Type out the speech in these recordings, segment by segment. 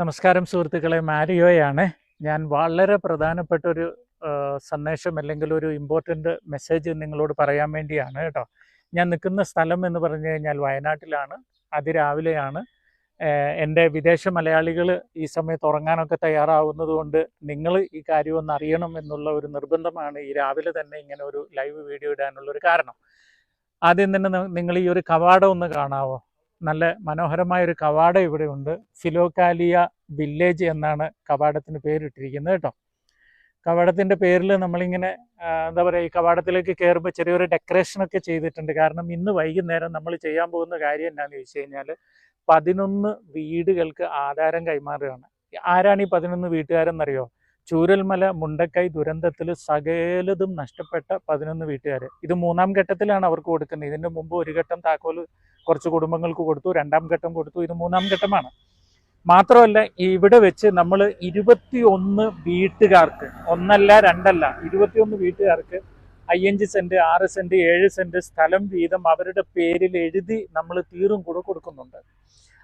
നമസ്കാരം സുഹൃത്തുക്കളെ മാരിയോയാണ്. ഞാൻ വളരെ പ്രധാനപ്പെട്ട ഒരു സന്ദേശം അല്ലെങ്കിൽ ഒരു ഇമ്പോർട്ടന്റ് മെസ്സേജ് നിങ്ങളോട് പറയാൻ വേണ്ടിയാണ് കേട്ടോ. ഞാൻ നിൽക്കുന്ന സ്ഥലം എന്ന് പറഞ്ഞു കഴിഞ്ഞാൽ വയനാട്ടിലാണ്. അതിരാവിലെയാണ്. എന്റെ വിദേശ മലയാളികൾ ഈ സമയത്ത് ഉറങ്ങാനൊക്കെ തയ്യാറാവുന്നത് കൊണ്ട് നിങ്ങൾ ഈ കാര്യം ഒന്ന് അറിയണം എന്നുള്ള ഒരു നിർബന്ധമാണ് ഈ രാവിലെ തന്നെ ഇങ്ങനെ ഒരു ലൈവ് വീഡിയോ ഇടാനുള്ള ഒരു കാരണം. ആദ്യം തന്നെ നിങ്ങൾ ഈ ഒരു കവാടം ഒന്ന് കാണാവോ? നല്ല മനോഹരമായ ഒരു കവാടം ഇവിടെ ഉണ്ട്. ഫിലോകാലിയ വില്ലേജ് എന്നാണ് കവാടത്തിന് പേരിട്ടിരിക്കുന്നത് കേട്ടോ. കവാടത്തിന്റെ പേരിൽ നമ്മളിങ്ങനെ എന്താ പറയുക ഈ കവാടത്തിലേക്ക് കയറുമ്പോൾ ചെറിയൊരു ഡെക്കറേഷൻ ഒക്കെ ചെയ്തിട്ടുണ്ട്. കാരണം ഇന്ന് വൈകുന്നേരം നമ്മൾ ചെയ്യാൻ പോകുന്ന കാര്യം എന്താണെന്ന് ചോദിച്ചു കഴിഞ്ഞാൽ പതിനൊന്ന് വീടുകൾക്ക് ആധാരം കൈമാറുകയാണ്. ആരാണ് ഈ പതിനൊന്ന് വീട്ടുകാരെന്നറിയോ? ചൂരൽമല മുണ്ടക്കൈ ദുരന്തത്തിൽ സകലതും നഷ്ടപ്പെട്ട പതിനൊന്ന് വീട്ടുകാർ ഇത് മൂന്നാം ഘട്ടത്തിലാണ് അവർക്ക് കൊടുക്കുന്നത്. ഇതിന് മുമ്പ് ഒരു ഘട്ടം താക്കോൽ കുറച്ച് കുടുംബങ്ങൾക്ക് കൊടുത്തു രണ്ടാം ഘട്ടം കൊടുത്തു. ഇത് മൂന്നാം ഘട്ടമാണ്. മാത്രമല്ല ഇവിടെ വെച്ച് നമ്മൾ ഇരുപത്തിയൊന്ന് വീട്ടുകാർക്ക് ഒന്നല്ല രണ്ടല്ല ഇരുപത്തിയൊന്ന് വീട്ടുകാർക്ക് അയ്യഞ്ച് സെന്റ് ആറ് സെന്റ് ഏഴ് സെന്റ് സ്ഥലം വീതം അവരുടെ പേരിൽ എഴുതി നമ്മൾ തീറും കൂടെ കൊടുക്കുന്നുണ്ട്.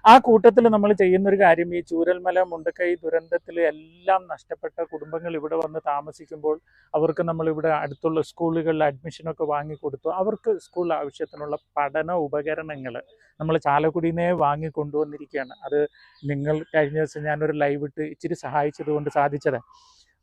ആ കൂട്ടത്തിൽ നമ്മൾ ചെയ്യുന്ന ഒരു കാര്യം ഈ ചൂരൽമല മുണ്ടക്കൈ ദുരന്തത്തിൽ എല്ലാം നഷ്ടപ്പെട്ട കുടുംബങ്ങൾ ഇവിടെ വന്ന് താമസിക്കുമ്പോൾ അവർക്ക് നമ്മൾ ഇവിടെ അടുത്തുള്ള സ്കൂളുകളിൽ അഡ്മിഷനൊക്കെ വാങ്ങിക്കൊടുത്തു. അവർക്ക് സ്കൂൾ ആവശ്യത്തിനുള്ള പഠന ഉപകരണങ്ങൾ നമ്മൾ ചാലക്കുടിനെ വാങ്ങി കൊണ്ടുവന്നിരിക്കുകയാണ് അത് നിങ്ങൾ കഴിഞ്ഞ ദിവസം ഞാനൊരു ലൈവ് ഇട്ട് ഇച്ചിരി സഹായിച്ചത് കൊണ്ട് സാധിച്ചത്.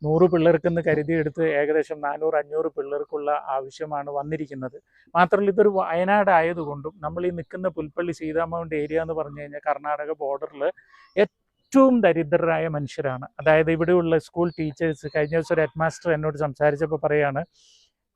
നൂറ് പിള്ളേർക്കെന്ന് കരുതിയെടുത്ത് ഏകദേശം നാനൂറ് അഞ്ഞൂറ് പിള്ളേർക്കുള്ള ആവശ്യമാണ് വന്നിരിക്കുന്നത്. മാത്രമല്ല ഇതൊരു വയനാട് ആയതുകൊണ്ടും നമ്മൾ ഈ നിൽക്കുന്ന പുൽപ്പള്ളി സീതാമൗണ്ട് ഏരിയ എന്ന് പറഞ്ഞു കഴിഞ്ഞാൽ കർണാടക ബോർഡറിൽ ഏറ്റവും ദരിദ്രരായ മനുഷ്യരാണ്. അതായത് ഇവിടെയുള്ള സ്കൂൾ ടീച്ചേഴ്സ് കഴിഞ്ഞ ദിവസം ഒരു ഹെഡ് മാസ്റ്റർ എന്നോട് സംസാരിച്ചപ്പോൾ പറയാണ്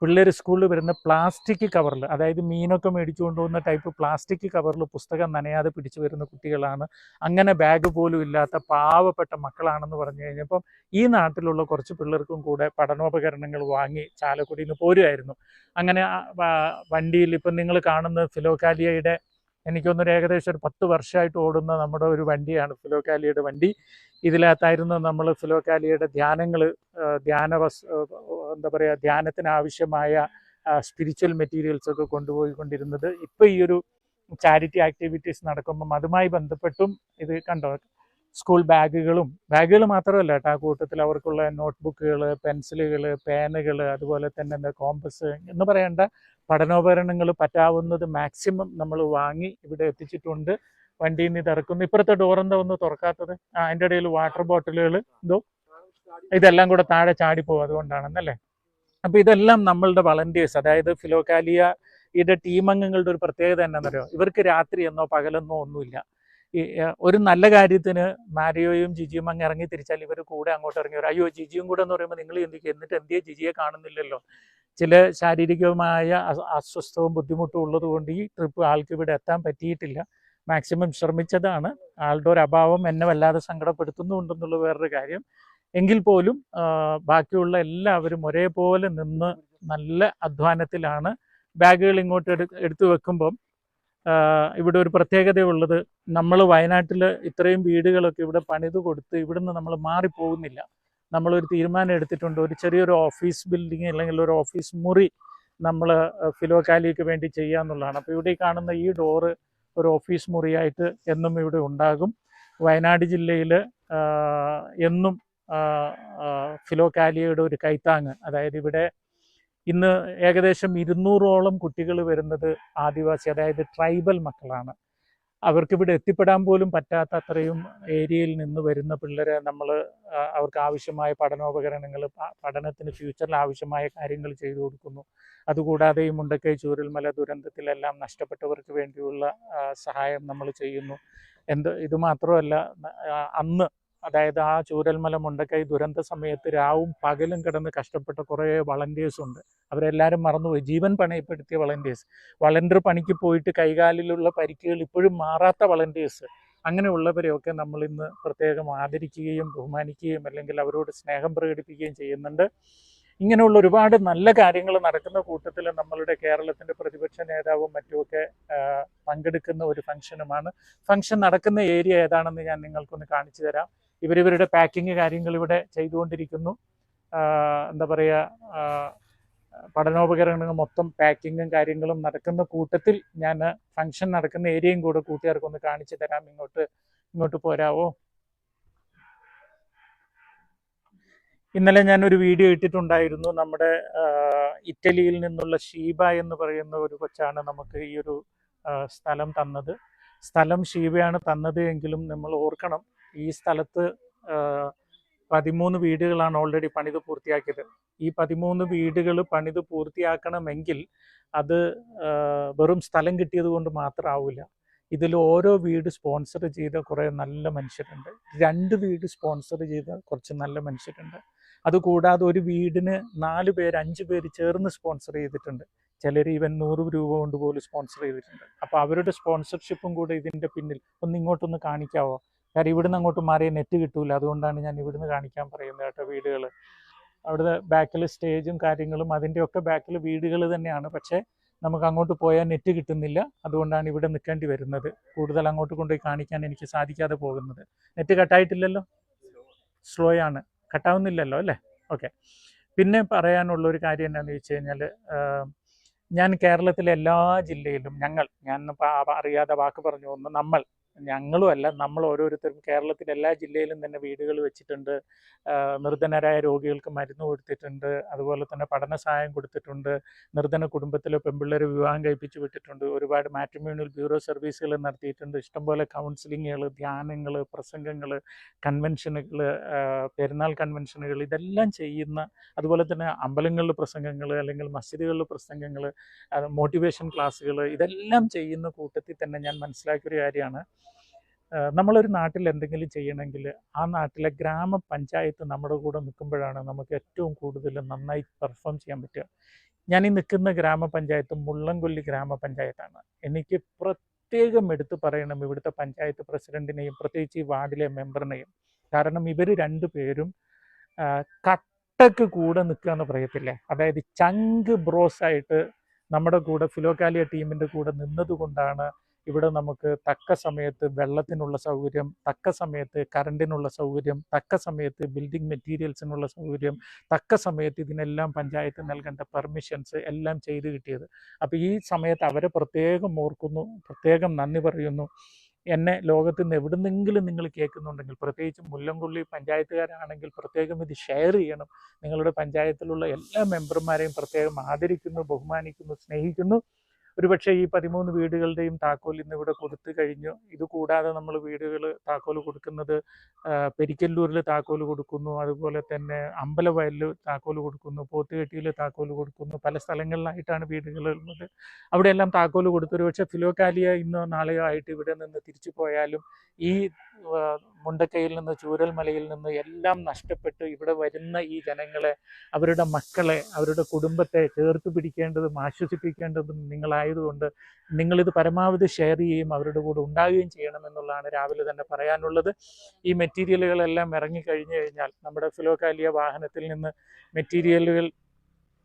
പിള്ളേർ സ്കൂളിൽ വരുന്ന പ്ലാസ്റ്റിക് കവറിൽ അതായത് മീനൊക്കെ മേടിച്ചു കൊണ്ടുപോകുന്ന ടൈപ്പ് പ്ലാസ്റ്റിക് കവറിൽ പുസ്തകം നനയാതെ പിടിച്ചു വരുന്ന കുട്ടികളാണ്. അങ്ങനെ ബാഗ് പോലും ഇല്ലാത്ത പാവപ്പെട്ട മക്കളാണെന്ന് പറഞ്ഞു കഴിഞ്ഞപ്പം ഈ നാട്ടിലുള്ള കുറച്ച് പിള്ളേർക്കും കൂടെ പഠനോപകരണങ്ങൾ വാങ്ങി ചാലക്കുടിയിൽ നിന്ന് പോരുമായിരുന്നു. അങ്ങനെ വണ്ടിയിൽ ഇപ്പം നിങ്ങൾ കാണുന്ന ഫിലോകാലിയയുടെ എനിക്കൊന്നൊരു ഏകദേശം ഒരു പത്ത് വർഷമായിട്ട് ഓടുന്ന നമ്മുടെ ഒരു വണ്ടിയാണ് ഫിലോക്കാലിയുടെ വണ്ടി. ഇതിനകത്തായിരുന്നു നമ്മൾ ഫിലോക്കാലിയുടെ ധ്യാനങ്ങൾ ധ്യാന എന്താ പറയുക ധ്യാനത്തിന് ആവശ്യമായ സ്പിരിച്വൽ മെറ്റീരിയൽസ് ഒക്കെ കൊണ്ടുപോയിക്കൊണ്ടിരുന്നത്. ഇപ്പോൾ ഈ ഒരു ചാരിറ്റി ആക്ടിവിറ്റീസ് നടക്കുമ്പം അതുമായി ബന്ധപ്പെട്ടും ഇത് കണ്ടോ? സ്കൂൾ ബാഗുകളും ബാഗുകൾ മാത്രമല്ല കേട്ടോ. ആ കൂട്ടത്തിൽ അവർക്കുള്ള നോട്ട്ബുക്കുകൾ പെൻസിലുകൾ പേനുകൾ അതുപോലെ തന്നെ എന്താ കോമ്പസ് എന്ന് പറയേണ്ട പഠനോപകരണങ്ങൾ പറ്റാവുന്നത് മാക്സിമം നമ്മൾ വാങ്ങി ഇവിടെ എത്തിച്ചിട്ടുണ്ട്. വണ്ടിയിൽ നിന്ന് ഇത് ഇറക്കുന്നു ഇപ്പുറത്തെ ഡോർ എന്താ ഒന്ന് തുറക്കാത്തത്? ആ അതിന്റെ ഇടയിൽ വാട്ടർ ബോട്ടിലുകൾ എന്തോ ഇതെല്ലാം കൂടെ താഴെ ചാടിപ്പോകും അതുകൊണ്ടാണെന്നല്ലേ? അപ്പോൾ ഇതെല്ലാം നമ്മളുടെ വളണ്ടിയേഴ്സ് അതായത് ഇതിന്റെ ടീം അംഗങ്ങളുടെ ഒരു പ്രത്യേകത എന്നാണെന്നറിയോ ഇവർക്ക് രാത്രി എന്നോ പകലെന്നോ ഒന്നുമില്ല. ഒരു നല്ല കാര്യത്തിന് മാരിയോയും ജിജിയും അങ്ങ് ഇറങ്ങി തിരിച്ചാൽ ഇവർ കൂടെ അങ്ങോട്ട് ഇറങ്ങി വരും. അയ്യോ ജിജിയും കൂടെ എന്ന് പറയുമ്പോൾ നിങ്ങൾ ചിന്തിക്കുക എന്നിട്ട് എന്തിയെ ജിജിയെ കാണുന്നില്ലല്ലോ? ചില ശാരീരികമായ അസ്- അസ്വസ്ഥവും ബുദ്ധിമുട്ടും ഉള്ളതുകൊണ്ട് ഈ ട്രിപ്പ് ആൾക്ക് ഇവിടെ എത്താൻ പറ്റിയിട്ടില്ല. മാക്സിമം ശ്രമിച്ചതാണ്. ആളുടെ ഒരു അഭാവം എന്നെ വല്ലാതെ സങ്കടപ്പെടുത്തുന്നുണ്ടെന്നുള്ള വേറൊരു കാര്യം. എങ്കിൽ പോലും ബാക്കിയുള്ള എല്ലാവരും ഒരേപോലെ നിന്ന് നല്ല അധ്വാനത്തിലാണ് ബാഗുകൾ ഇങ്ങോട്ട് എടു എടുത്തു വെക്കുമ്പം ഇവിടെ ഒരു പ്രത്യേകതയുള്ളത് നമ്മൾ വയനാട്ടിൽ ഇത്രയും വീടുകളൊക്കെ ഇവിടെ പണിത് കൊടുത്ത് ഇവിടുന്ന് നമ്മൾ മാറിപ്പോകുന്നില്ല. നമ്മളൊരു തീരുമാനം എടുത്തിട്ടുണ്ട്. ഒരു ചെറിയൊരു ഓഫീസ് ബിൽഡിംഗ് അല്ലെങ്കിൽ ഒരു ഓഫീസ് മുറി നമ്മൾ ഫിലോക്കാലിക്ക് വേണ്ടി ചെയ്യുക എന്നുള്ളതാണ്. അപ്പോൾ ഇവിടെ കാണുന്ന ഈ ഡോറ് ഒരു ഓഫീസ് മുറിയായിട്ട് എന്നും ഇവിടെ ഉണ്ടാകും. വയനാട് ജില്ലയിൽ എന്നും ആ, ഒരു കൈത്താങ് അതായത് ഇവിടെ ഇന്ന് ഏകദേശം ഇരുന്നൂറോളം കുട്ടികൾ വരുന്നത് ആദിവാസി അതായത് ട്രൈബൽ മക്കളാണ്. അവർക്ക് ഇവിടെ എത്തിപ്പെടാൻ പോലും പറ്റാത്ത അത്രയും ഏരിയയിൽ നിന്ന് വരുന്ന പിള്ളേരെ നമ്മൾ അവർക്ക് ആവശ്യമായ പഠനോപകരണങ്ങൾ പഠനത്തിന് ഫ്യൂച്ചറിൽ ആവശ്യമായ കാര്യങ്ങൾ ചെയ്തു കൊടുക്കുന്നു. അതുകൂടാതെ ഈ മുണ്ടക്കൈ ചൂരൽമല ദുരന്തത്തിലെല്ലാം നഷ്ടപ്പെട്ടവർക്ക് വേണ്ടിയുള്ള സഹായം നമ്മൾ ചെയ്യുന്നു. എന്ത് ഇത് മാത്രമല്ല അന്ന് അതായത് ആ ചൂരൽമല മുണ്ടക്കൈ ദുരന്ത സമയത്ത് രാവും പകലും കിടന്ന് കഷ്ടപ്പെട്ട കുറേ വളണ്ടിയേഴ്സ് ഉണ്ട്. അവരെല്ലാവരും മറന്നുപോയി. ജീവൻ പണയപ്പെടുത്തിയ വളണ്ടിയേഴ്സ് വളണ്ടിയർ പണിക്ക് പോയിട്ട് കൈകാലിലുള്ള പരിക്കുകൾ ഇപ്പോഴും മാറാത്ത വളണ്ടിയേഴ്സ് അങ്ങനെയുള്ളവരെയൊക്കെ നമ്മൾ ഇന്ന് പ്രത്യേകം ആദരിക്കുകയും ബഹുമാനിക്കുകയും അല്ലെങ്കിൽ അവരോട് സ്നേഹം പ്രകടിപ്പിക്കുകയും ചെയ്യുന്നുണ്ട്. ഇങ്ങനെയുള്ള ഒരുപാട് നല്ല കാര്യങ്ങൾ നടക്കുന്ന കൂട്ടത്തിൽ നമ്മളുടെ കേരളത്തിന്റെ പ്രതിപക്ഷ നേതാവും മറ്റുമൊക്കെ പങ്കെടുക്കുന്ന ഒരു ഫംഗ്ഷനുമാണ് ഫംഗ്ഷൻ നടക്കുന്ന ഏരിയ ഏതാണെന്ന് ഞാൻ നിങ്ങൾക്കൊന്ന് കാണിച്ചു തരാം. ഇവരിവരുടെ പാക്കിങ് കാര്യങ്ങൾ ഇവിടെ ചെയ്തുകൊണ്ടിരിക്കുന്നു. എന്താ പറയുക പഠനോപകരണങ്ങൾ മൊത്തം പാക്കിങ്ങും കാര്യങ്ങളും നടക്കുന്ന കൂട്ടത്തിൽ ഞാൻ ഫംഗ്ഷൻ നടക്കുന്ന ഏരിയയും കൂടെ കൂട്ടുകാർക്കൊന്ന് കാണിച്ചു തരാം. ഇങ്ങോട്ട് ഇങ്ങോട്ട് പോരാവോ? ഇന്നലെ ഞാനൊരു വീഡിയോ ഇട്ടിട്ടുണ്ടായിരുന്നു. നമ്മുടെ ഇറ്റലിയിൽ നിന്നുള്ള ഷീബ എന്ന് പറയുന്ന ഒരു കൊച്ചാണ് നമുക്ക് ഈ ഒരു സ്ഥലം തന്നത്. സ്ഥലം ഷീബയാണ് തന്നത് എങ്കിലും നമ്മൾ ഓർക്കണം. ഈ സ്ഥലത്ത് പതിമൂന്ന് വീടുകളാണ് ഓൾറെഡി പണിത് പൂർത്തിയാക്കിയത്. ഈ പതിമൂന്ന് വീടുകൾ പണിത് പൂർത്തിയാക്കണമെങ്കിൽ അത് വെറും സ്ഥലം കിട്ടിയത് കൊണ്ട് മാത്രമാവില്ല ഇതിൽ ഓരോ വീട് സ്പോൺസർ ചെയ്ത കുറേ നല്ല മനുഷ്യരുണ്ട്. രണ്ട് വീട് സ്പോൺസർ ചെയ്ത കുറച്ച് നല്ല മനുഷ്യരുണ്ട്. അതുകൂടാതെ ഒരു വീടിന് നാല് പേര് അഞ്ച് പേര് ചേർന്ന് സ്പോൺസർ ചെയ്തിട്ടുണ്ട്. ചിലർ ഈവൻ നൂറ് രൂപ കൊണ്ട് പോലും സ്പോൺസർ ചെയ്തിട്ടുണ്ട്. അപ്പോൾ അവരുടെ സ്പോൺസർഷിപ്പും കൂടെ ഇതിന്റെ പിന്നിൽ. ഒന്ന് ഇങ്ങോട്ടൊന്ന് കാണിക്കാവോ? കാരണം ഇവിടുന്ന് അങ്ങോട്ട് മാറിയ നെറ്റ് കിട്ടൂല. അതുകൊണ്ടാണ് ഞാൻ ഇവിടുന്ന് കാണിക്കാൻ പറയുന്നത് കേട്ടോ വീടുകൾ അവിടുത്തെ ബാക്കിൽ സ്റ്റേജും കാര്യങ്ങളും അതിന്റെയൊക്കെ ബാക്കിൽ വീടുകൾ തന്നെയാണ്. പക്ഷേ നമുക്ക് അങ്ങോട്ട് പോയാൽ നെറ്റ് കിട്ടുന്നില്ല. അതുകൊണ്ടാണ് ഇവിടെ നിൽക്കേണ്ടി വരുന്നത്. കൂടുതൽ അങ്ങോട്ട് കൊണ്ടുപോയി കാണിക്കാൻ എനിക്ക് സാധിക്കാതെ പോകുന്നത്. നെറ്റ് കട്ടായിട്ടില്ലല്ലോ സ്ലോ ആണ്. കട്ടാവുന്നില്ലല്ലോ അല്ലേ? ഓക്കെ പിന്നെ പറയാനുള്ള ഒരു കാര്യം എന്താണെന്ന് വെച്ച് കഴിഞ്ഞാൽ ഞാൻ കേരളത്തിലെ എല്ലാ ജില്ലയിലും ഞങ്ങൾ ഞാൻ അറിയാതെ വാക്ക് പറഞ്ഞു ഒന്ന് നമ്മൾ ഞങ്ങളും അല്ല നമ്മൾ ഓരോരുത്തരും കേരളത്തിലെ എല്ലാ ജില്ലയിലും തന്നെ വീടുകൾ വെച്ചിട്ടുണ്ട്. നിർധനരായ രോഗികൾക്ക് മരുന്ന് കൊടുത്തിട്ടുണ്ട്. അതുപോലെ തന്നെ പഠന സഹായം കൊടുത്തിട്ടുണ്ട്. നിർധന കുടുംബത്തിലെ പെൺപിള്ളേരെ വിവാഹം കഴിപ്പിച്ച് വിട്ടിട്ടുണ്ട്. ഒരുപാട് മാട്രിമ്യൂണൽ ബ്യൂറോ സർവീസുകൾ നടത്തിയിട്ടുണ്ട്. ഇഷ്ടംപോലെ കൗൺസിലിങ്ങുകൾ ധ്യാനങ്ങൾ പ്രസംഗങ്ങൾ കൺവെൻഷനുകൾ പെരുന്നാൾ കൺവെൻഷനുകൾ ഇതെല്ലാം ചെയ്യുന്ന അതുപോലെ തന്നെ അമ്പലങ്ങളിൽ പ്രസംഗങ്ങൾ അല്ലെങ്കിൽ മസ്ജിദുകളിൽ പ്രസംഗങ്ങൾ മോട്ടിവേഷൻ ക്ലാസ്സുകൾ ഇതെല്ലാം ചെയ്യുന്ന കൂട്ടത്തിൽ തന്നെ ഞാൻ മനസ്സിലാക്കിയൊരു കാര്യമാണ്. നമ്മളൊരു നാട്ടിൽ എന്തെങ്കിലും ചെയ്യണമെങ്കിൽ ആ നാട്ടിലെ ഗ്രാമപഞ്ചായത്ത് നമ്മുടെ കൂടെ നിൽക്കുമ്പോഴാണ് നമുക്ക് ഏറ്റവും കൂടുതൽ നന്നായി പെർഫോം ചെയ്യാൻ പറ്റുക. ഞാൻ ഈ നിൽക്കുന്ന ഗ്രാമപഞ്ചായത്ത് മുള്ളംകൊല്ലി ഗ്രാമപഞ്ചായത്താണ്. എനിക്ക് പ്രത്യേകം എടുത്തു പറയണം ഇവിടുത്തെ പഞ്ചായത്ത് പ്രസിഡന്റിനെയും പ്രത്യേകിച്ച് ഈ വാർഡിലെ മെമ്പറിനെയും. കാരണം ഇവർ രണ്ടുപേരും പേരും കട്ടക്ക് കൂടെ നിൽക്കുക എന്ന് പറയത്തില്ലേ? അതായത് ചങ്ക് ബ്രോസ് ആയിട്ട് നമ്മുടെ കൂടെ ഫിലോക്കാലിയ ടീമിന്റെ കൂടെ നിന്നതുകൊണ്ടാണ് ഇവിടെ നമുക്ക് തക്ക സമയത്ത് വെള്ളത്തിനുള്ള സൗകര്യം തക്ക സമയത്ത് കറണ്ടിനുള്ള സൗകര്യം തക്ക സമയത്ത് ബിൽഡിംഗ് മെറ്റീരിയൽസിനുള്ള സൗകര്യം തക്ക സമയത്ത് ഇതിനെല്ലാം പഞ്ചായത്ത് നൽകേണ്ട പെർമിഷൻസ് എല്ലാം ചെയ്തു കിട്ടിയത്. അപ്പോൾ ഈ സമയത്ത് അവരെ പ്രത്യേകം ഓർക്കുന്നു പ്രത്യേകം നന്ദി പറയുന്നു. എന്നെ ലോകത്ത് നിന്ന് എവിടുന്നെങ്കിലും നിങ്ങൾ കേൾക്കുന്നുണ്ടെങ്കിൽ പ്രത്യേകിച്ച് മുല്ലംകൊള്ളി പഞ്ചായത്തുകാരാണെങ്കിൽ പ്രത്യേകം ഇത് ഷെയർ ചെയ്യണം. നിങ്ങളുടെ പഞ്ചായത്തിലുള്ള എല്ലാ മെമ്പർമാരെയും പ്രത്യേകം ആദരിക്കുന്നു ബഹുമാനിക്കുന്നു സ്നേഹിക്കുന്നു. ഒരുപക്ഷെ ഈ പതിമൂന്ന് വീടുകളുടെയും താക്കോൽ ഇന്ന് ഇവിടെ കൊടുത്തു കഴിഞ്ഞു. കൂടാതെ നമ്മൾ വീടുകൾ താക്കോൽ കൊടുക്കുന്നത് പെരിക്കല്ലൂരിൽ താക്കോൽ കൊടുക്കുന്നു അതുപോലെ തന്നെ അമ്പലവയലിൽ താക്കോൽ കൊടുക്കുന്നു പോത്തുകെട്ടിയിൽ താക്കോൽ കൊടുക്കുന്നു പല സ്ഥലങ്ങളിലായിട്ടാണ് വീടുകൾ ഉള്ളത്. അവിടെയെല്ലാം താക്കോൽ കൊടുത്തു ഒരുപക്ഷെ ഫിലോക്കാലിയ ഇന്നോ നാളെയോ ആയിട്ട് ഇവിടെ നിന്ന് തിരിച്ചു പോയാലും ഈ മുണ്ടക്കയിൽ നിന്ന് ചൂരൽമലയിൽ നിന്ന് എല്ലാം നഷ്ടപ്പെട്ട് ഇവിടെ വരുന്ന ഈ ജനങ്ങളെ അവരുടെ മക്കളെ അവരുടെ കുടുംബത്തെ ചേർത്ത് പിടിക്കേണ്ടതും ആശ്വസിപ്പിക്കേണ്ടതും നിങ്ങളായതുകൊണ്ട് നിങ്ങളിത് പരമാവധി ഷെയർ ചെയ്യുകയും അവരുടെ കൂടെ ഉണ്ടാവുകയും ചെയ്യണമെന്നുള്ളതാണ് രാവിലെ തന്നെ പറയാനുള്ളത്. ഈ മെറ്റീരിയലുകളെല്ലാം ഇറങ്ങിക്കഴിഞ്ഞു കഴിഞ്ഞാൽ നമ്മുടെ ഫിലോകാലിയ വാഹനത്തിൽ നിന്ന് മെറ്റീരിയലുകൾ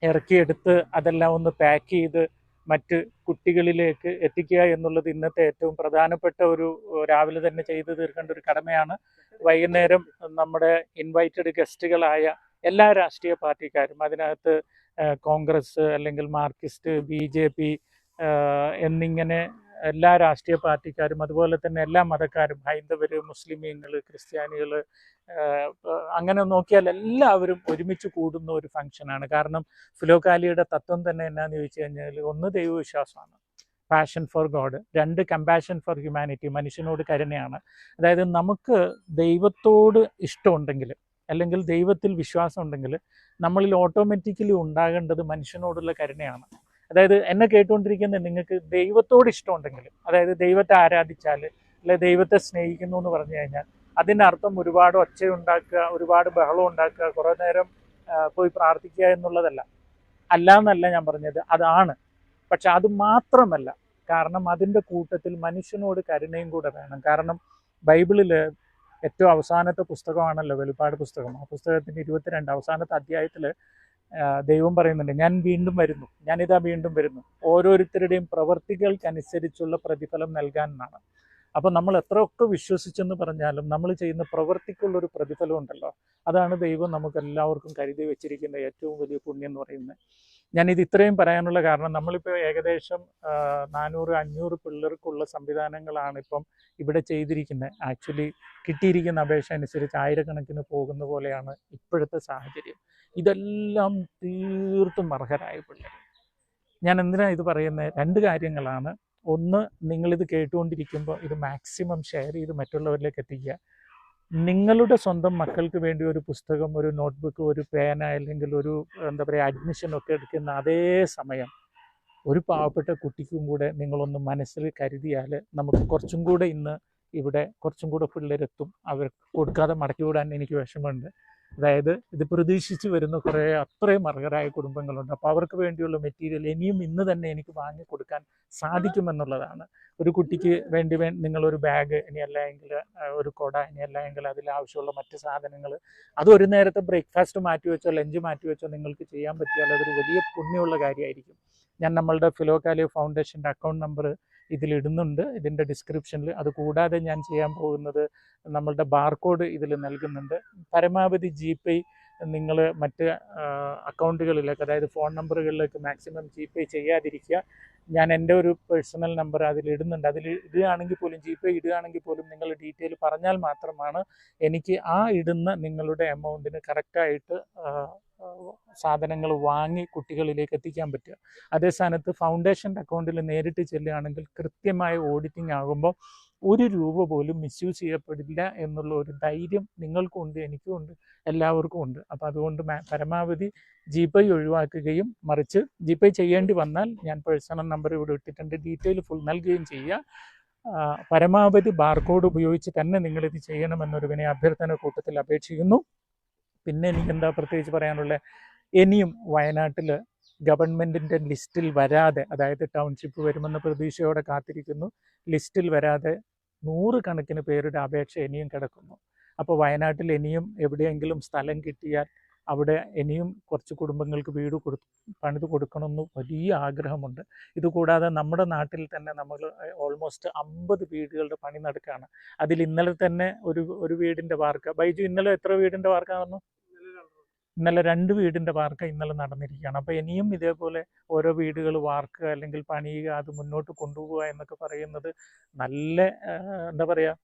ഇറക്കിയെടുത്ത് അതെല്ലാം ഒന്ന് പാക്ക് ചെയ്ത് മറ്റ് കുട്ടികളിലേക്ക് എത്തിക്കുക എന്നുള്ളത് ഇന്നത്തെ ഏറ്റവും പ്രധാനപ്പെട്ട ഒരു രാവിലെ തന്നെ ചെയ്തു തീർക്കേണ്ട ഒരു കടമയാണ്. വൈകുന്നേരം നമ്മുടെ ഇൻവൈറ്റഡ് ഗസ്റ്റുകളായ എല്ലാ രാഷ്ട്രീയ പാർട്ടിക്കാരും അതിനകത്ത് കോൺഗ്രസ് അല്ലെങ്കിൽ മാർക്സിസ്റ്റ് ബി ജെ പി എന്നിങ്ങനെ എല്ലാ രാഷ്ട്രീയ പാർട്ടിക്കാരും അതുപോലെ തന്നെ എല്ലാ മതക്കാരും ഹൈന്ദവർ മുസ്ലിമീങ്ങൾ ക്രിസ്ത്യാനികൾ അങ്ങനെ നോക്കിയാൽ എല്ലാവരും ഒരുമിച്ച് കൂടുന്ന ഒരു ഫംഗ്ഷനാണ്. കാരണം ഫിലോകാലിയുടെ തത്വം തന്നെ എന്നാന്ന് ചോദിച്ചു കഴിഞ്ഞാൽ ഒന്ന് ദൈവവിശ്വാസമാണ്. പാഷൻ ഫോർ ഗോഡ് രണ്ട് കമ്പാഷൻ ഫോർ ഹ്യൂമാനിറ്റി മനുഷ്യനോട് കരുണയാണ്. അതായത് നമുക്ക് ദൈവത്തോട് ഇഷ്ടമുണ്ടെങ്കിൽ അല്ലെങ്കിൽ ദൈവത്തിൽ വിശ്വാസം ഉണ്ടെങ്കിൽ നമ്മളിൽ ഓട്ടോമാറ്റിക്കലി ഉണ്ടാകേണ്ടത് മനുഷ്യനോടുള്ള കരുണയാണ്. അതായത് എന്നെ കേട്ടുകൊണ്ടിരിക്കുന്ന നിങ്ങൾക്ക് ദൈവത്തോട് ഇഷ്ടമുണ്ടെങ്കിൽ അതായത് ദൈവത്തെ ആരാധിച്ചാൽ അല്ലെ ദൈവത്തെ സ്നേഹിക്കുന്നു എന്ന് പറഞ്ഞു കഴിഞ്ഞാൽ അതിനർത്ഥം ഒരുപാട് ഒച്ച ഉണ്ടാക്കുക ഒരുപാട് ബഹളം ഉണ്ടാക്കുക കുറേ നേരം പോയി പ്രാർത്ഥിക്കുക എന്നുള്ളതല്ല. അല്ല എന്നല്ല ഞാൻ പറഞ്ഞത് അതാണ് പക്ഷെ അത് മാത്രമല്ല കാരണം അതിന്റെ കൂട്ടത്തിൽ മനുഷ്യനോട് കരുണയും കൂടെ വേണം. കാരണം ബൈബിളിൽ ഏറ്റവും അവസാനത്തെ പുസ്തകമാണല്ലോ വെളിപ്പാട് പുസ്തകം. ആ പുസ്തകത്തിന്റെ ഇരുപത്തിരണ്ട് അവസാനത്തെ അധ്യായത്തിൽ ദൈവം പറയുന്നുണ്ട് ഞാൻ വീണ്ടും വരുന്നു ഞാനിതാ വീണ്ടും വരുന്നു. ഓരോരുത്തരുടെയും പ്രവർത്തികൾക്കനുസരിച്ചുള്ള പ്രതിഫലം നൽകാൻ എന്നാണ്. അപ്പോൾ നമ്മൾ എത്രയൊക്കെ വിശ്വസിച്ചെന്ന് പറഞ്ഞാലും നമ്മൾ ചെയ്യുന്ന പ്രവൃത്തിക്കുള്ളൊരു പ്രതിഫലം ഉണ്ടല്ലോ. അതാണ് ദൈവം നമുക്ക് എല്ലാവർക്കും കരുതി വെച്ചിരിക്കുന്ന ഏറ്റവും വലിയ പുണ്യം എന്ന് പറയുന്നത്. ഞാനിത് ഇത്രയും പറയാനുള്ള കാരണം നമ്മളിപ്പോൾ ഏകദേശം നാനൂറ് അഞ്ഞൂറ് പിള്ളേർക്കുള്ള സംവിധാനങ്ങളാണ് ഇപ്പം ഇവിടെ ചെയ്തിരിക്കുന്നത് ആക്ച്വലി കിട്ടിയിരിക്കുന്ന അപേക്ഷ അനുസരിച്ച് ആയിരക്കണക്കിന് പോകുന്ന പോലെയാണ് ഇപ്പോഴത്തെ സാഹചര്യം. ഇതെല്ലാം തീർത്തും അർഹരായ പിള്ളേർ. ഞാൻ എന്തിനാണ് ഇത് പറയുന്നത് രണ്ട് കാര്യങ്ങളാണ്. ഒന്ന് നിങ്ങളിത് കേട്ടുകൊണ്ടിരിക്കുമ്പോൾ ഇത് മാക്സിമം ഷെയർ ചെയ്ത് മറ്റുള്ളവരിലേക്ക് എത്തിക്കുക. നിങ്ങളുടെ സ്വന്തം മക്കൾക്ക് വേണ്ടി ഒരു പുസ്തകം ഒരു നോട്ട്ബുക്ക് ഒരു പേന അല്ലെങ്കിൽ ഒരു എന്താ പറയുക അഡ്മിഷൻ ഒക്കെ എടുക്കുന്ന അതേ സമയം ഒരു പാവപ്പെട്ട കുട്ടിക്കും കൂടെ നിങ്ങളൊന്ന് മനസ്സിൽ കരുതിയാൽ നമുക്ക് കുറച്ചും കൂടെ ഇന്ന് ഇവിടെ കുറച്ചും കൂടെ പിള്ളേരെത്തും. അവർക്ക് കൊടുക്കാതെ മടക്കി വിടാൻ എനിക്ക് വിഷമമുണ്ട്. അതായത് ഇത് പ്രതീക്ഷിച്ച് വരുന്ന കുറേ അത്രയും അർഹരായ കുടുംബങ്ങളുണ്ട്. അപ്പോൾ അവർക്ക് വേണ്ടിയുള്ള മെറ്റീരിയൽ ഇനിയും ഇന്ന് തന്നെ എനിക്ക് വാങ്ങി കൊടുക്കാൻ സാധിക്കുമെന്നുള്ളതാണ്. ഒരു കുട്ടിക്ക് വേണ്ടി വേ നിങ്ങളൊരു ബാഗ് ഇനി അല്ല എങ്കിൽ ഒരു കൊട ഇനി അല്ല എങ്കിൽ അതിൽ ആവശ്യമുള്ള മറ്റ് സാധനങ്ങൾ അത് ഒരു നേരത്തെ ബ്രേക്ക്ഫാസ്റ്റ് മാറ്റി വെച്ചോ ലഞ്ച് മാറ്റി വെച്ചോ നിങ്ങൾക്ക് ചെയ്യാൻ പറ്റിയാൽ അതൊരു വലിയ പുണ്യമുള്ള കാര്യമായിരിക്കും. ഞാൻ നമ്മളുടെ ഫിലോകാലിയോ ഫൗണ്ടേഷന്റെ അക്കൗണ്ട് നമ്പർ ഇതിലിടുന്നുണ്ട്. ഇതിന്റെ ഡിസ്ക്രിപ്ഷനിൽ അത് കൂടാതെ ഞാൻ ചെയ്യാൻ പോകുന്നത് നമ്മളുടെ ബാർകോഡ് ഇതിൽ നൽകുന്നുണ്ട്. പരമാവധി ജി പേ നിങ്ങൾ മറ്റ് അക്കൗണ്ടുകളിലേക്ക് അതായത് ഫോൺ നമ്പറുകളിലേക്ക് മാക്സിമം ജി പേ ചെയ്യാതിരിക്കുക. ഞാൻ എന്റെ ഒരു പേഴ്സണൽ നമ്പർ അതിൽ ഇടുന്നുണ്ട്. അതിൽ ഇടുകയാണെങ്കിൽ പോലും ജി പേ ഇടുകയാണെങ്കിൽ പോലും നിങ്ങൾ ഡീറ്റെയിൽ പറഞ്ഞാൽ മാത്രമാണ് എനിക്ക് ആ ഇടുന്ന നിങ്ങളുടെ എമൗണ്ടിന് കറക്റ്റായിട്ട് സാധനങ്ങൾ വാങ്ങി കുട്ടികളിലേക്ക് എത്തിക്കാൻ പറ്റുക. അതേ സ്ഥാനത്ത് ഫൗണ്ടേഷന്റെ അക്കൗണ്ടിൽ നേരിട്ട് ചെല്ലുകയാണെങ്കിൽ കൃത്യമായ ഓഡിറ്റിംഗ് ആകുമ്പോൾ ഒരു രൂപ പോലും മിസ്യൂസ് ചെയ്യപ്പെടില്ല എന്നുള്ള ഒരു ധൈര്യം നിങ്ങൾക്കും ഉണ്ട് എനിക്കും ഉണ്ട് എല്ലാവർക്കും ഉണ്ട്. അപ്പോൾ അതുകൊണ്ട് പരമാവധി ജിപേ ഒഴിവാക്കുകയും മറിച്ച് ജിപേ ചെയ്യേണ്ടി വന്നാൽ ഞാൻ പേഴ്സണൽ നമ്പർ ഇവിടെ ഇട്ടിട്ടുണ്ട്. ഡീറ്റെയിൽ ഫുൾ നൽകുകയും ചെയ്യുക. പരമാവധി ബാർകോഡ് ഉപയോഗിച്ച് തന്നെ നിങ്ങളിത് ചെയ്യണമെന്നൊരു വിനയ അഭ്യർത്ഥന കൂട്ടത്തിൽ അപേക്ഷിക്കുന്നു. പിന്നെ എനിക്ക് എന്താ പ്രത്യേകിച്ച് പറയാനുള്ളത് ഇനിയും വയനാട്ടിൽ ഗവൺമെന്റിന്റെ ലിസ്റ്റിൽ വരാതെ അതായത് ടൗൺഷിപ്പ് വരുമെന്ന പ്രതീക്ഷയോടെ കാത്തിരിക്കുന്നു. ലിസ്റ്റിൽ വരാതെ നൂറുകണക്കിന് പേരുടെ അപേക്ഷ ഇനിയും കിടക്കുന്നു. അപ്പോൾ വയനാട്ടിൽ ഇനിയും എവിടെയെങ്കിലും സ്ഥലം കിട്ടിയാൽ അവിടെ ഇനിയും കുറച്ച് കുടുംബങ്ങൾക്ക് വീട് കൊടു പണിത് കൊടുക്കണമെന്ന് വലിയ ആഗ്രഹമുണ്ട്. ഇതുകൂടാതെ നമ്മുടെ നാട്ടിൽ തന്നെ നമ്മൾ ഓൾമോസ്റ്റ് അമ്പത് വീടുകളുടെ പണി നടക്കുകയാണ്. അതിൽ ഇന്നലെ തന്നെ ഒരു ഒരു വീടിന്റെ വാർക്ക ബൈജു ഇന്നലെ എത്ര വീടിന്റെ വാർക്കാണെന്ന് ഇന്നലെ രണ്ട് വീടിന്റെ വാർക്ക ഇന്നലെ നടന്നിരിക്കുകയാണ്. അപ്പോൾ ഇനിയും ഇതേപോലെ ഓരോ വീടുകൾ വാർക്കുക അല്ലെങ്കിൽ പണിയുക അത് മുന്നോട്ട് കൊണ്ടുപോവുക എന്നൊക്കെ പറയുന്നത് നല്ല എന്താ പറയുക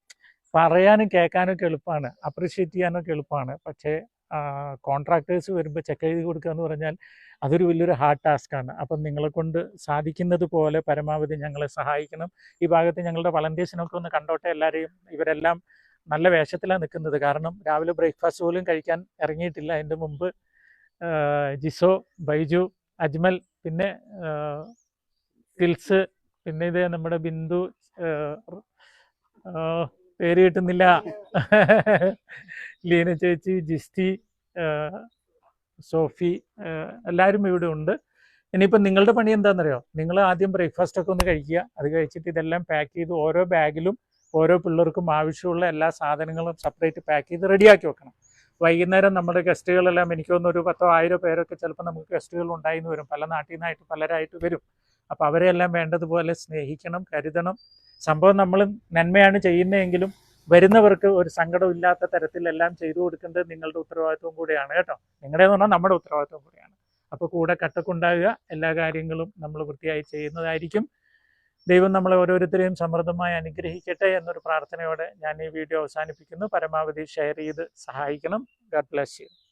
പറയാനും കേൾക്കാനൊക്കെ എളുപ്പമാണ് അപ്രിഷ്യേറ്റ് ചെയ്യാനൊക്കെ എളുപ്പമാണ്. പക്ഷേ കോൺട്രാക്ടേഴ്സ് വരുമ്പോൾ ചെക്ക് എഴുതി കൊടുക്കുക എന്ന് പറഞ്ഞാൽ അതൊരു വലിയൊരു ഹാർഡ് ടാസ്ക്കാണ് അപ്പം നിങ്ങളെ കൊണ്ട് സാധിക്കുന്നത് പോലെ പരമാവധി ഞങ്ങളെ സഹായിക്കണം. ഈ ഭാഗത്ത് ഞങ്ങളുടെ വളണ്ടിയേഴ്സിനൊക്കെ ഒന്ന് കണ്ടോട്ടെ എല്ലാവരെയും ഇവരെല്ലാം നല്ല വേഷത്തിലാണ് നിൽക്കുന്നത്. കാരണം രാവിലെ ബ്രേക്ക്ഫാസ്റ്റ് പോലും കഴിക്കാൻ ഇറങ്ങിയിട്ടില്ല. അതിന്റെ മുമ്പ് ജിസോ ബൈജു അജ്മൽ പിന്നെ ഫിൽസ് പിന്നെ ഇത് നമ്മുടെ ബിന്ദു പേര് കിട്ടുന്നില്ല. ലീന ചേച്ചി ജിസ്തി സോഫി എല്ലാവരും ഇവിടെ ഉണ്ട്. ഇനിയിപ്പം നിങ്ങളുടെ പണി എന്താണെന്നറിയോ? നിങ്ങൾ ആദ്യം ബ്രേക്ക്ഫാസ്റ്റ് ഒക്കെ ഒന്ന് കഴിക്കുക. അത് കഴിച്ചിട്ട് ഇതെല്ലാം പാക്ക് ചെയ്ത് ഓരോ ബാഗിലും ഓരോ പിള്ളേർക്കും ആവശ്യമുള്ള എല്ലാ സാധനങ്ങളും സെപ്പറേറ്റ് പാക്ക് ചെയ്ത് റെഡിയാക്കി വെക്കണം. വൈകുന്നേരം നമ്മുടെ ഗസ്റ്റുകളെല്ലാം എനിക്ക് തോന്നുന്നു ഒരു പത്തോ ആയിരം പേരൊക്കെ ചിലപ്പോൾ നമുക്ക് ഗസ്റ്റുകൾ ഉണ്ടായിന്ന് വരും. പല നാട്ടിൽ നിന്നായിട്ട് പലരായിട്ട് വരും. അപ്പോൾ അവരെല്ലാം വേണ്ടതുപോലെ സ്നേഹിക്കണം കരുതണം. സംഭവം നമ്മൾ നന്മയാണ് ചെയ്യുന്നതെങ്കിലും വരുന്നവർക്ക് ഒരു സങ്കടം ഇല്ലാത്ത തരത്തിലെല്ലാം ചെയ്തു കൊടുക്കേണ്ടത് നിങ്ങളുടെ ഉത്തരവാദിത്വം കൂടിയാണ് കേട്ടോ. നിങ്ങളുടെ എന്ന് പറഞ്ഞാൽ നമ്മുടെ ഉത്തരവാദിത്വം കൂടിയാണ്. അപ്പോൾ കൂടെ കട്ടക്കുണ്ടാകുക എല്ലാ കാര്യങ്ങളും നമ്മൾ വൃത്തിയായി ചെയ്യുന്നതായിരിക്കും. ദൈവം നമ്മളെ ഓരോരുത്തരെയും സമൃദ്ധമായി അനുഗ്രഹിക്കട്ടെ എന്നൊരു പ്രാർത്ഥനയോടെ ഞാൻ ഈ വീഡിയോ അവസാനിപ്പിക്കുന്നു. പരമാവധി ഷെയർ ചെയ്ത് സഹായിക്കണം. God bless you.